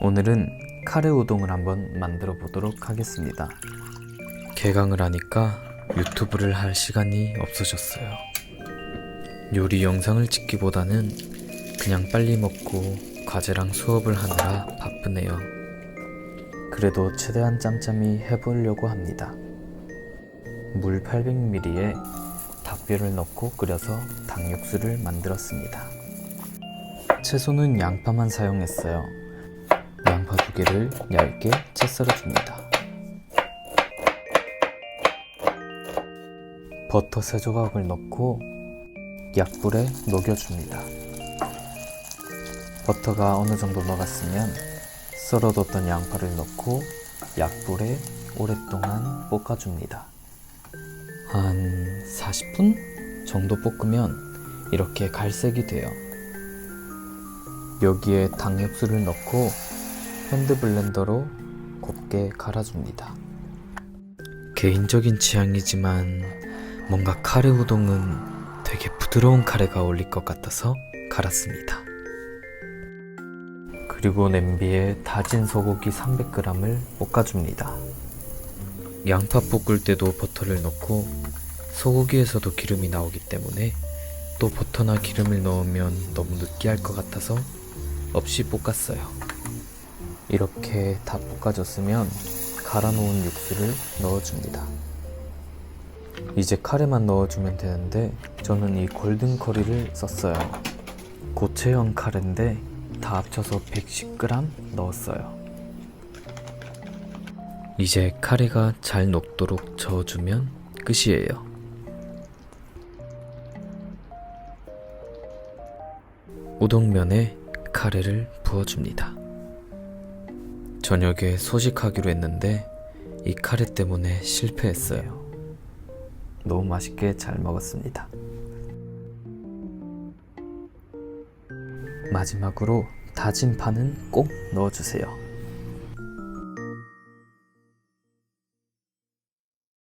오늘은 카레 우동을 한번 만들어 보도록 하겠습니다. 개강을 하니까 유튜브를 할 시간이 없어졌어요. 요리 영상을 찍기보다는 그냥 빨리 먹고 과제랑 수업을 하느라 바쁘네요. 그래도 최대한 짬짬이 해보려고 합니다. 물 800ml에 닭뼈를 넣고 끓여서 닭육수를 만들었습니다. 채소는 양파만 사용했어요. 양파 두 개를 얇게 채 썰어줍니다. 버터 세 조각을 넣고 약불에 녹여줍니다. 버터가 어느 정도 녹았으면 썰어뒀던 양파를 넣고 약불에 오랫동안 볶아줍니다. 한 40분 정도 볶으면 이렇게 갈색이 돼요. 여기에 닭육수를 넣고 핸드 블렌더로 곱게 갈아줍니다. 개인적인 취향이지만 뭔가 카레 우동은 되게 부드러운 카레가 어울릴 것 같아서 갈았습니다. 그리고 냄비에 다진 소고기 300g을 볶아줍니다. 양파 볶을 때도 버터를 넣고 소고기에서도 기름이 나오기 때문에 또 버터나 기름을 넣으면 너무 느끼할 것 같아서 없이 볶았어요. 이렇게 다 볶아졌으면 갈아 놓은 육수를 넣어줍니다. 이제 카레만 넣어주면 되는데 저는 이 골든 커리를 썼어요. 고체형 카레인데 다 합쳐서 110g 넣었어요. 이제 카레가 잘 녹도록 저어주면 끝이에요. 우동면에 카레를 부어줍니다. 저녁에 소식하기로 했는데 이 카레 때문에 실패했어요. 너무 맛있게 잘 먹었습니다. 마지막으로 다진 파는 꼭 넣어주세요.